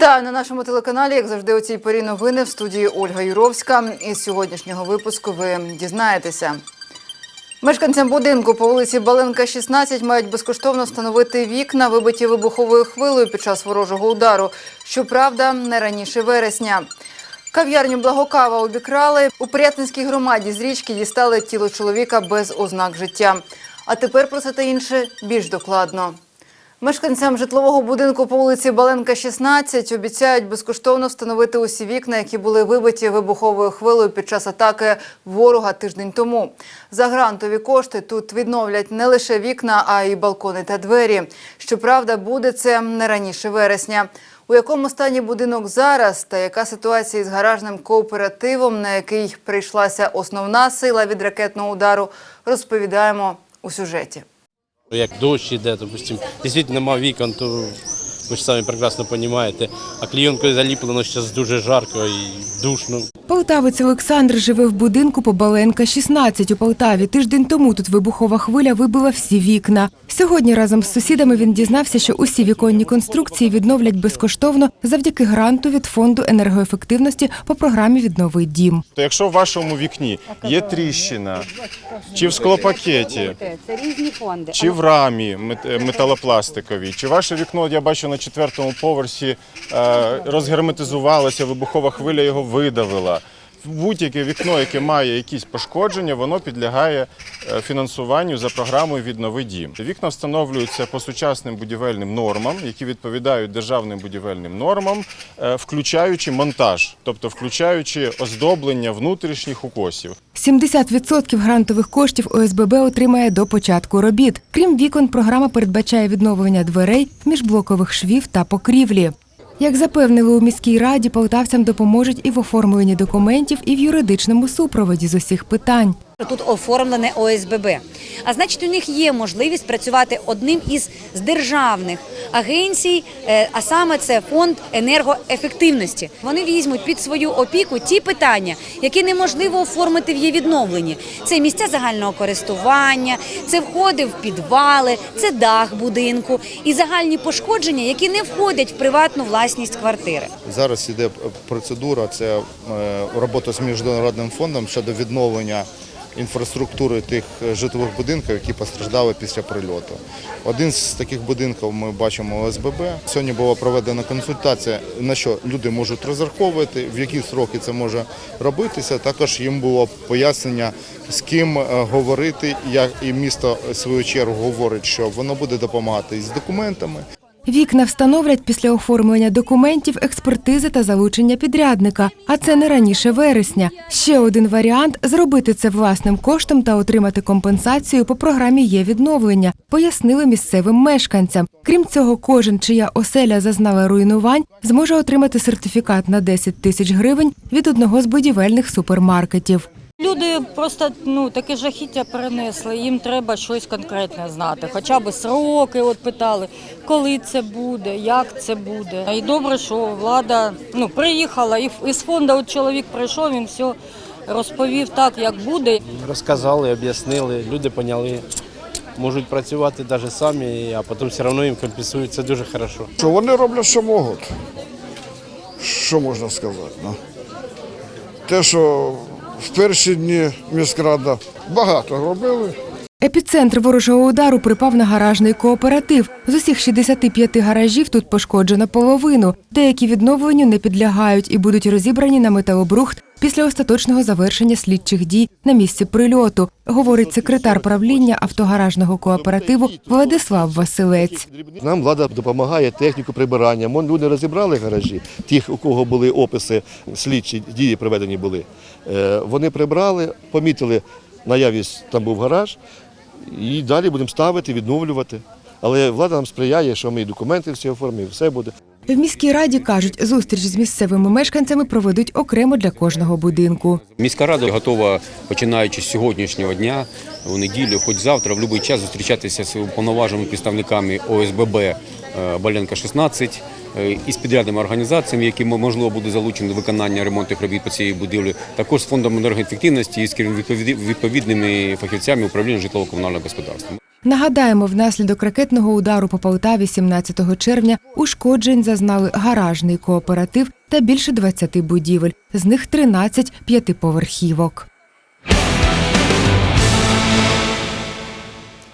Вітаю на нашому телеканалі. Як завжди, у цій порі новини в студії Ольга Юровська. Із сьогоднішнього випуску ви дізнаєтеся. Мешканцям будинку по вулиці Баленка, 16 мають безкоштовно встановити вікна, вибиті вибуховою хвилею під час ворожого удару. Щоправда, не раніше вересня. Кав'ярню Благокава обікрали. У Порятинській громаді з річки дістали тіло чоловіка без ознак життя. А тепер про це та інше більш докладно. Мешканцям житлового будинку по вулиці Баленка, 16 обіцяють безкоштовно встановити усі вікна, які були вибиті вибуховою хвилею під час атаки ворога тиждень тому. За грантові кошти тут відновлять не лише вікна, а й балкони та двері. Щоправда, буде це не раніше вересня. У якому стані будинок зараз та яка ситуація із гаражним кооперативом, на який прийшлася основна сила від ракетного удару, розповідаємо у сюжеті. Як дощ іде, допустим, дійсно немає вікон, то ви ж самі прекрасно розумієте. А клійонкою заліплено зараз дуже жарко і душно. Полтавець Олександр живе в будинку по Баленка 16 у Полтаві. Тиждень тому тут вибухова хвиля вибила всі вікна. Сьогодні разом з сусідами він дізнався, що усі віконні конструкції відновлять безкоштовно завдяки гранту від фонду енергоефективності по програмі Віднови дім. То якщо в вашому вікні є тріщина, чи в склопакеті, чи в рамі металопластиковій, чи ваше вікно, я бачу на четвертому поверсі, е, розгерметизувалося, вибухова хвиля його видавила. Будь-яке вікно, яке має якісь пошкодження, воно підлягає е, фінансуванню за програмою «Віднови дім». Вікна встановлюються по сучасним будівельним нормам, які відповідають державним будівельним нормам, е, включаючи монтаж, тобто включаючи оздоблення внутрішніх укосів. 70% грантових коштів ОСББ отримає до початку робіт. Крім вікон, програма передбачає відновлення дверей, міжблокових швів та покрівлі. Як запевнили у міській раді, полтавцям допоможуть і в оформленні документів, і в юридичному супроводі з усіх питань. Тут оформлене ОСББ. А значить, у них є можливість працювати одним із державних агенцій, е, а саме це фонд енергоефективності. Вони візьмуть під свою опіку ті питання, які неможливо оформити в її відновленні. Це місця загального користування, це входи в підвали, це дах будинку і загальні пошкодження, які не входять в приватну власність квартири. Зараз іде процедура, це е, робота з міжнародним фондом щодо відновлення інфраструктури тих е, житлових будинків, які постраждали після прильоту. Один з таких будинків ми бачимо ОСББ. Сьогодні була проведена консультація, на що люди можуть розраховувати, в які сроки це може робитися. Також їм було пояснення, з ким е, говорити, як і місто в свою чергу говорить, що воно буде допомагати із документами. Вікна встановлять після оформлення документів, експертизи та залучення підрядника. А це не раніше вересня. Ще один варіант зробити це власним коштом та отримати компенсацію по програмі є відновлення, пояснили місцевим мешканцям. Крім цього, кожен, чия оселя зазнала руйнувань, зможе отримати сертифікат на 10 тисяч гривень від одного з будівельних супермаркетів. Люди просто ну таке жахіття перенесли. Їм треба щось конкретне знати. Хоча б сроки от питали, коли це буде, як це буде. І добре, що влада ну приїхала, і із фонду от чоловік прийшов, він все розповів так, як буде. Розказали, об'яснили, люди поняли. Можуть працювати навіть самі, а потім все одно їм компенсують. Це дуже добре. Що вони роблять, що можуть. Що можна сказати? Ну? Те, що в перші дні міськрада багато робили. Епіцентр ворожого удару припав на гаражний кооператив. З усіх 65 гаражів тут пошкоджено половину. Деякі відновленню не підлягають і будуть розібрані на металобрухт після остаточного завершення слідчих дій на місці прильоту, говорить секретар правління автогаражного кооперативу Владислав Василець. Нам влада допомагає техніку прибирання. Мон люди розібрали гаражі, тих, у кого були описи, слідчі дії проведені були. Е, Вони прибрали, помітили наявність, там був гараж, і далі будемо ставити, відновлювати. Але влада нам сприяє, що ми і документи всі оформимо, все буде. В міській раді кажуть, зустріч з місцевими мешканцями проведуть окремо для кожного будинку. Міська рада готова, починаючи з сьогоднішнього дня, у неділю, хоч завтра, в будь-який час зустрічатися з уповноваженими представниками ОСББ Баленка 16 е, і з підрядними організаціями, які можливо будуть залучені до виконання ремонтних робіт по цій будівлі, також з фондом енергоефективності і з відповідними фахівцями управління житлово-комунального господарства. Нагадаємо, внаслідок ракетного удару по Полтаві 17 червня ушкоджень зазнали гаражний кооператив та більше 20 будівель, з них 13 п'ятиповерхівок.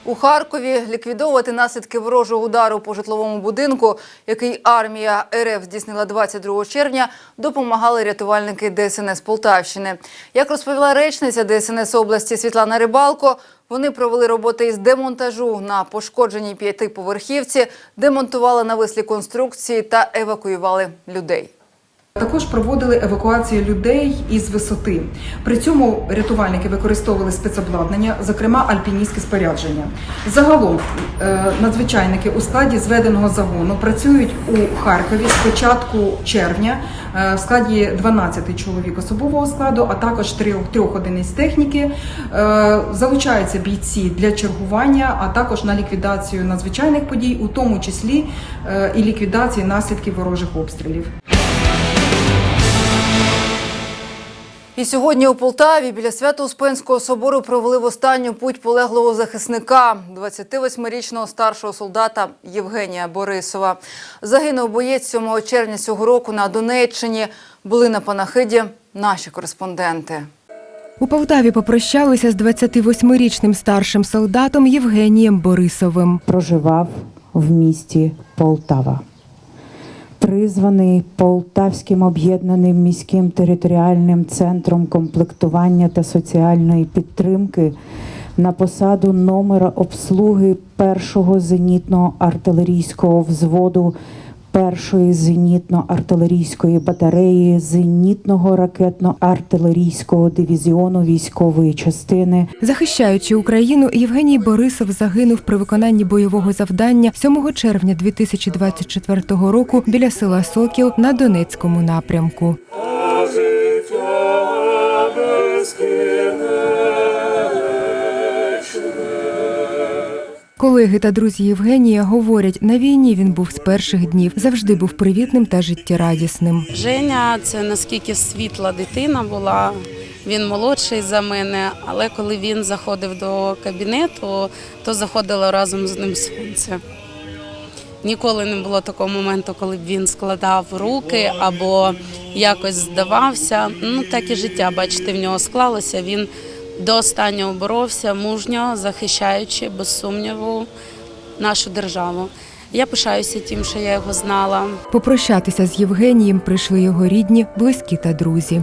У Харкові ліквідовувати наслідки ворожого удару по житловому будинку, який армія РФ здійснила 22 червня, допомагали рятувальники ДСНС Полтавщини. Як розповіла речниця ДСНС області Світлана Рибалко, вони провели роботи із демонтажу на пошкодженій п'ятиповерхівці, демонтували навислі конструкції та евакуювали людей. Також проводили евакуацію людей із висоти. При цьому рятувальники використовували спецобладнання, зокрема альпіністське спорядження. Загалом е, надзвичайники у складі зведеного загону працюють у Харкові з початку червня е, в складі 12 чоловік особового складу, а також трьох, одиниць техніки. Е, Залучаються бійці для чергування, а також на ліквідацію надзвичайних подій, у тому числі і ліквідації наслідків ворожих обстрілів. І сьогодні у Полтаві біля Свято-Успенського собору провели в останню путь полеглого захисника, 28-річного старшого солдата Євгенія Борисова. Загинув боєць 7 червня цього року на Донеччині. Були на панахиді наші кореспонденти. У Полтаві попрощалися з 28-річним старшим солдатом Євгенієм Борисовим. проживав в місті Полтава. Призваний Полтавським об'єднаним міським територіальним центром комплектування та соціальної підтримки на посаду номера обслуги першого зенітного артилерійського взводу першої зенітно-артилерійської батареї зенітного ракетно-артилерійського дивізіону військової частини Захищаючи Україну, Євгеній Борисов загинув при виконанні бойового завдання 7 червня 2024 року біля села Сокіл на Донецькому напрямку. Колеги та друзі Євгенія говорять, на війні він був з перших днів, завжди був привітним та життєрадісним. Женя це наскільки світла дитина була. Він молодший за мене, але коли він заходив до кабінету, то заходило разом з ним сонце. Ніколи не було такого моменту, коли б він складав руки або якось здавався. Ну так і життя, бачите, в нього склалося. Він до останнього боровся мужньо, захищаючи без сумніву нашу державу. Я пишаюся тим, що я його знала. Попрощатися з Євгенієм прийшли його рідні, близькі та друзі.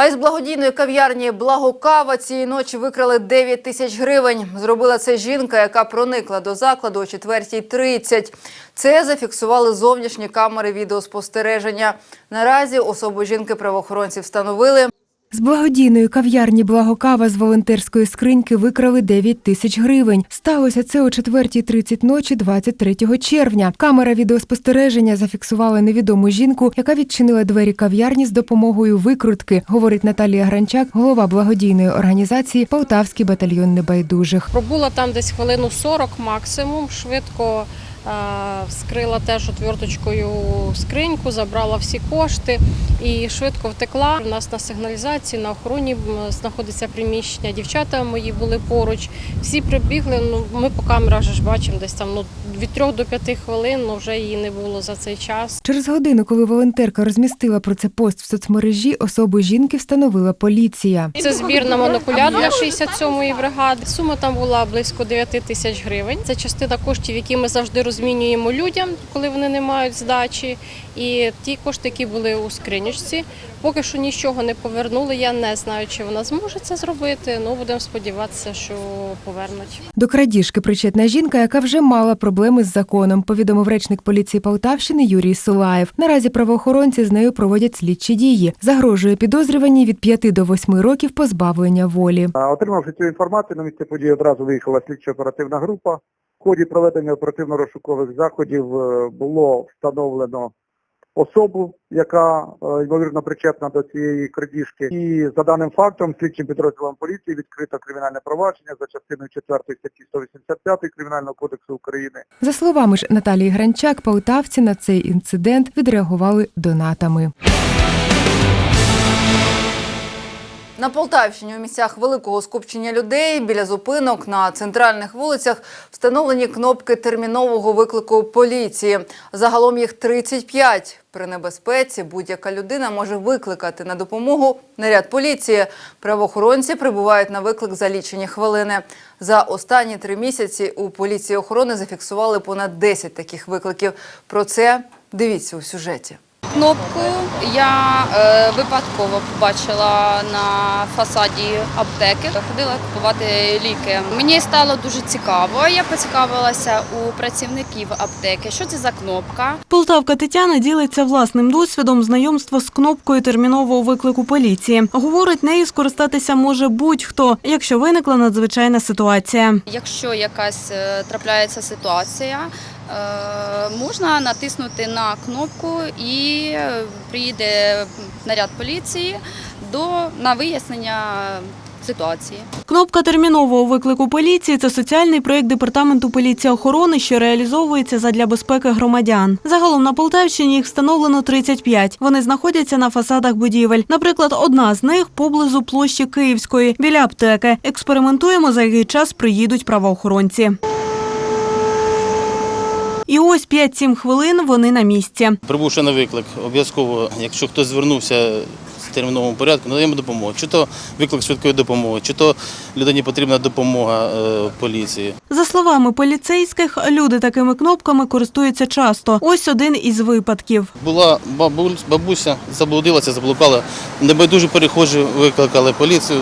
А із благодійної кав'ярні Благокава цієї ночі викрали 9 тисяч гривень. Зробила це жінка, яка проникла до закладу о 4.30. Це зафіксували зовнішні камери відеоспостереження. Наразі особу жінки правоохоронці встановили. З благодійної кав'ярні Благокава з волонтерської скриньки викрали 9 тисяч гривень. Сталося це о 4.30 ночі 23 червня. Камера відеоспостереження зафіксувала невідому жінку, яка відчинила двері кав'ярні з допомогою викрутки, говорить Наталія Гранчак, голова благодійної організації Полтавський батальйон небайдужих. Пробула там десь хвилину 40 максимум, швидко вскрила теж отверточкою скриньку, забрала всі кошти і швидко втекла. У нас на сигналізації, на охороні знаходиться приміщення. Дівчата мої були поруч. Всі прибігли. Ну ми по камерах ж бачимо десь там ну від 3 до 5 хвилин. Ну вже її не було за цей час. Через годину, коли волонтерка розмістила про це пост в соцмережі, особу жінки встановила поліція. Це збір на монокуляр для 67-ї бригади. Сума там була близько 9 тисяч гривень. Це частина коштів, які ми завжди розмінюємо людям, коли вони не мають здачі. І ті кошти, які були у скринючці, поки що нічого не повернули. Я не знаю, чи вона зможе це зробити. Ну будемо сподіватися, що повернуть. До крадіжки причетна жінка, яка вже мала проблеми з законом, повідомив речник поліції Полтавщини Юрій Сулаєв. Наразі правоохоронці з нею проводять слідчі дії. Загрожує підозрюваній від 5 до 8 років позбавлення волі. Отримавши цю інформацію, на місце події одразу виїхала слідчо-оперативна група. В ході проведення оперативно-розшукових заходів е, було встановлено особу, яка е, ймовірно причетна до цієї крадіжки. І за даним фактом слідчим підрозділом поліції відкрито кримінальне провадження за частиною 4 статті 185 Кримінального кодексу України. За словами ж Наталії Гранчак, полтавці на цей інцидент відреагували донатами. На Полтавщині у місцях великого скупчення людей біля зупинок на центральних вулицях встановлені кнопки термінового виклику поліції. Загалом їх 35. При небезпеці будь-яка людина може викликати на допомогу наряд поліції. Правоохоронці прибувають на виклик за лічені хвилини. За останні три місяці у поліції охорони зафіксували понад 10 таких викликів. Про це дивіться у сюжеті. Кнопку я е, випадково побачила на фасаді аптеки. Ходила купувати ліки. Мені стало дуже цікаво. Я поцікавилася у працівників аптеки, що це за кнопка. Полтавка Тетяна ділиться власним досвідом знайомства з кнопкою термінового виклику поліції. Говорить, нею скористатися може будь-хто, якщо виникла надзвичайна ситуація. Якщо якась е, трапляється ситуація, можна натиснути на кнопку і е, приїде наряд поліції до на вияснення ситуації. Кнопка термінового виклику поліції це соціальний проєкт департаменту поліції охорони, що реалізовується задля безпеки громадян. Загалом на Полтавщині їх встановлено 35. Вони знаходяться на фасадах будівель. Наприклад, одна з них поблизу площі Київської біля аптеки. Експериментуємо, за який час приїдуть правоохоронці. І ось 5-7 хвилин вони на місці. Прибувши на виклик, обов'язково, якщо хтось звернувся в терміновому порядку, надаємо допомогу. Чи то виклик швидкої допомоги, чи то людині потрібна допомога е, поліції. За словами поліцейських, люди такими кнопками користуються часто. Ось один із випадків. Була бабуль, бабуся, заблудилася, заблукала. Небайдужі перехожі викликали поліцію.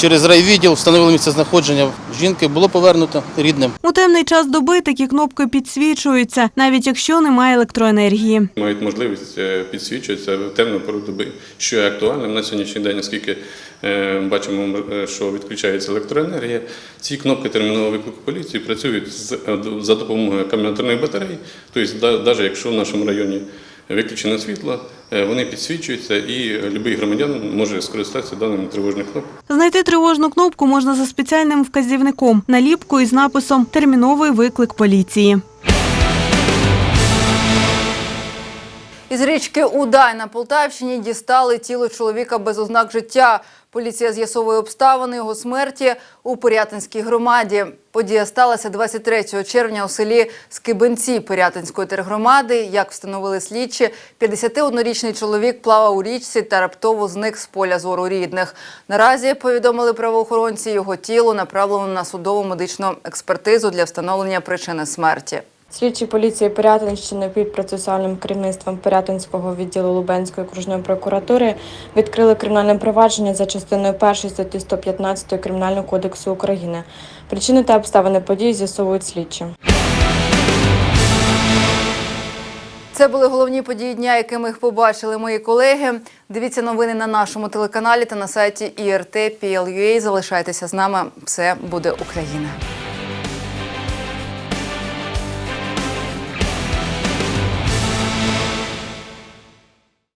Через райвідділ встановили місце знаходження жінки, було повернуто рідним. У темний час доби такі кнопки підсвічуються, навіть якщо немає електроенергії. мають можливість е, підсвічуватися в темну пору доби, що є актуальним на сьогоднішній день, оскільки е, бачимо, е, що відключається електроенергія. Ці кнопки термінового виклику поліції працюють з- за допомогою акумуляторних батарей. Тобто, навіть якщо в нашому районі виключене світло, е, вони підсвічуються і будь-який громадянин може скористатися даними тривожних кнопок. Знайти тривожну кнопку можна за спеціальним вказівником наліпкою з написом Терміновий виклик поліції. Із річки Удай на Полтавщині дістали тіло чоловіка без ознак життя. Поліція з'ясовує обставини його смерті у Пирятинській громаді. Подія сталася 23 червня у селі Скибенці Пирятинської тергромади. Як встановили слідчі, 51-річний чоловік плавав у річці та раптово зник з поля зору рідних. Наразі повідомили правоохоронці, його тіло направлено на судову медичну експертизу для встановлення причини смерті. Слідчі поліції Пирятинщини під процесуальним керівництвом Пирятинського відділу Лубенської окружної прокуратури відкрили кримінальне провадження за частиною 1 статті 115 Кримінального кодексу України. Причини та обставини події з'ясовують слідчі. Це були головні події дня, якими їх побачили мої колеги. Дивіться новини на нашому телеканалі та на сайті IRT.PL.UA. Залишайтеся з нами. Все буде Україна.